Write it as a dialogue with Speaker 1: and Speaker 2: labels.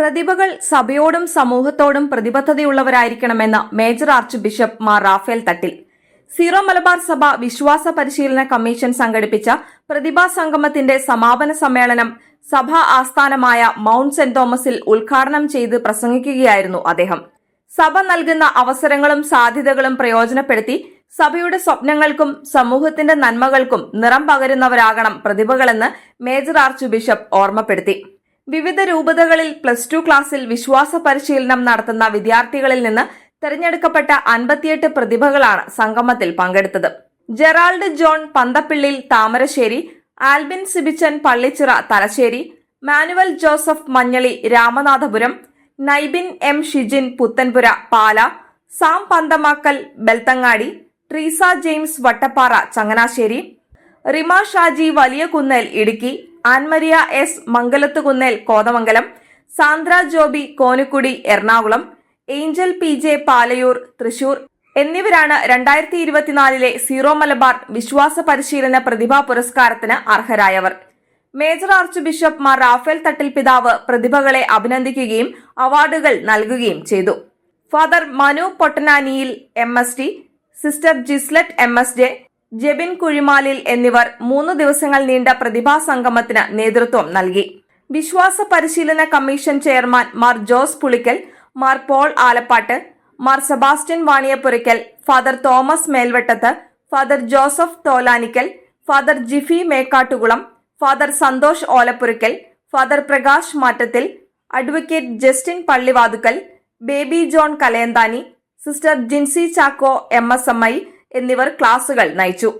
Speaker 1: പ്രതിഭകൾ സഭയോടും സമൂഹത്തോടും പ്രതിബദ്ധതയുള്ളവരായിരിക്കണമെന്ന് major archbishop Mar Rafale Thattil. Syro Malabar സഭ വിശ്വാസ പരിശീലന കമ്മീഷൻ സംഘടിപ്പിച്ച പ്രതിഭാ സംഗമത്തിന്റെ സമാപന സമ്മേളനം സഭാ ആസ്ഥാനമായ മൌണ്ട് സെന്റ് തോമസിൽ ഉദ്ഘാടനം ചെയ്ത് പ്രസംഗിക്കുകയായിരുന്നു അദ്ദേഹം. സഭ നൽകുന്ന അവസരങ്ങളും സാധ്യതകളും പ്രയോജനപ്പെടുത്തി സഭയുടെ സ്വപ്നങ്ങൾക്കും സമൂഹത്തിന്റെ നന്മകൾക്കും നിറം പകരുന്നവരാകണം പ്രതിഭകളെന്ന് മേജർ ആർച്ച് ബിഷപ്പ് ഓർമ്മപ്പെടുത്തി. വിവിധ രൂപതകളിൽ പ്ലസ് ടു ക്ലാസ്സിൽ വിശ്വാസ പരിശീലനം നടത്തുന്ന വിദ്യാർത്ഥികളിൽ നിന്ന് തെരഞ്ഞെടുക്കപ്പെട്ട അൻപത്തിയെട്ട് പ്രതിഭകളാണ് സംഗമത്തിൽ പങ്കെടുത്തത്. Gerald John Panthappillil Thamarassery Albin Sibichan Pallichira Thalassery Manuel Joseph Manjali Ramanathapuram Naibin M Shijin Puthenpura Pala Sam Panthamackal Belthangady Treesa James Vattappara Changanassery Rima Shaji Valiya Kunnel Idukki Annmaria S Mangalathukunnel Kothamangalam Sandra Joby Konukudy Ernakulam Angel P J Palayur Thrissur എന്നിവരാണ് രണ്ടായിരത്തി ഇരുപത്തിനാലിലെ Syro Malabar വിശ്വാസ പരിശീലന പ്രതിഭാ പുരസ്കാരത്തിന് അർഹരായവർ. Major archbishop Mar Rafale Thattil പിതാവ് പ്രതിഭകളെ അഭിനന്ദിക്കുകയും അവാർഡുകൾ നൽകുകയും ചെയ്തു. Father Manu പൊട്ടനാനിയിൽ M S T sister Jislet M S Jebin Kuzhimalil എന്നിവർ മൂന്ന് ദിവസങ്ങൾ നീണ്ട പ്രതിഭാ സംഗമത്തിന് നേതൃത്വം നൽകി. വിശ്വാസ പരിശീലന commission chairman Mar Jose Pulickal Mar Paul Alappatt Mar Sebastian Vaniyapurackal father Thomas Melvettath father Joseph Tholanickal father Jiffy Mekkattukulam father Santhosh Olapurackal father Prakash Mattathil advocate Justin Pallivathukkal Baby John Kalayanthani sister Jincy Chacko M S M I എന്നിവർ ക്ലാസുകൾ നയിച്ചു